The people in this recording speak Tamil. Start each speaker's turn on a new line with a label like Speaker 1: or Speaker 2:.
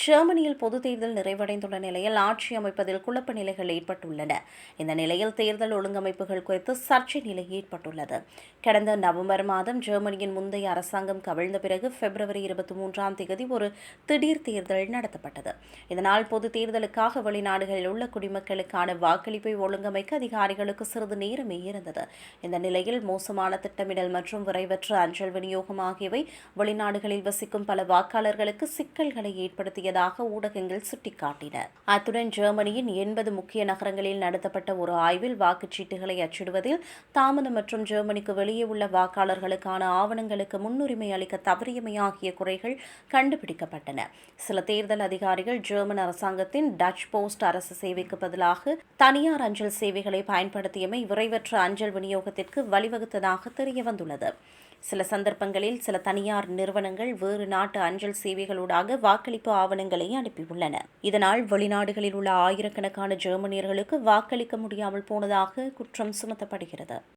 Speaker 1: ஜெர்மனியில் பொதுத் தேர்தல் நிறைவடைந்துள்ள நிலையில் ஆட்சி அமைப்பதில் குழப்ப நிலைகள் ஏற்பட்டுள்ளன. இந்த நிலையில் தேர்தல் ஒழுங்கமைப்புகள் குறித்து சர்ச்சை நிலை ஏற்பட்டுள்ளது. கடந்த நவம்பர் மாதம் ஜெர்மனியின் முந்தைய அரசாங்கம் கவிழ்ந்த பிறகு பிப்ரவரி இருபத்தி மூன்றாம் தேதி ஒரு திடீர் தேர்தல் நடத்தப்பட்டது. இதனால் பொது தேர்தலுக்காக வெளிநாடுகளில் உள்ள குடிமக்களுக்கான வாக்களிப்பை ஒழுங்கமைக்க அதிகாரிகளுக்கு சிறிது நேரமே இருந்தது. இந்த நிலையில் மோசமான திட்டமிடல் மற்றும் விரைவற்ற அஞ்சல் விநியோகம் ஆகியவை வெளிநாடுகளில் வசிக்கும் பல வாக்காளர்களுக்கு சிக்கல்களை ஏற்படுத்தி நடத்தியதாக ஊடகங்கள் சுட்டிக்காட்டின. அத்துடன் ஜெர்மனியின் எண்பது முக்கிய நகரங்களில் நடத்தப்பட்ட ஒரு ஆய்வில் வாக்குச்சீட்டுகளை அச்சிடுவதில் தாமதம் மற்றும் ஜெர்மனிக்கு வெளியே உள்ள வாக்காளர்களுக்கான ஆவணங்களுக்கு முன்னுரிமை அளிக்க தவறியமை ஆகிய குறைகள் கண்டுபிடிக்கப்பட்டன. சில தேர்தல் அதிகாரிகள் ஜெர்மன் அரசாங்கத்தின் டச் போஸ்ட் அரசு சேவைக்கு பதிலாக தனியார் அஞ்சல் சேவைகளை பயன்படுத்தியமை விரைவற்ற அஞ்சல் விநியோகத்திற்கு வழிவகுத்ததாக தெரியவந்துள்ளது. சில சந்தர்ப்பங்களில் சில தனியார் நிறுவனங்கள் வேறு நாட்டு அஞ்சல் சேவைகளூடாக வாக்களிப்பு ஆவணங்களை அனுப்பியுள்ளன. இதனால் வெளிநாடுகளில் உள்ள ஆயிரக்கணக்கான ஜெர்மனியர்களுக்கு வாக்களிக்க முடியாமல் போனதாக குற்றம் சுமத்தப்படுகிறது.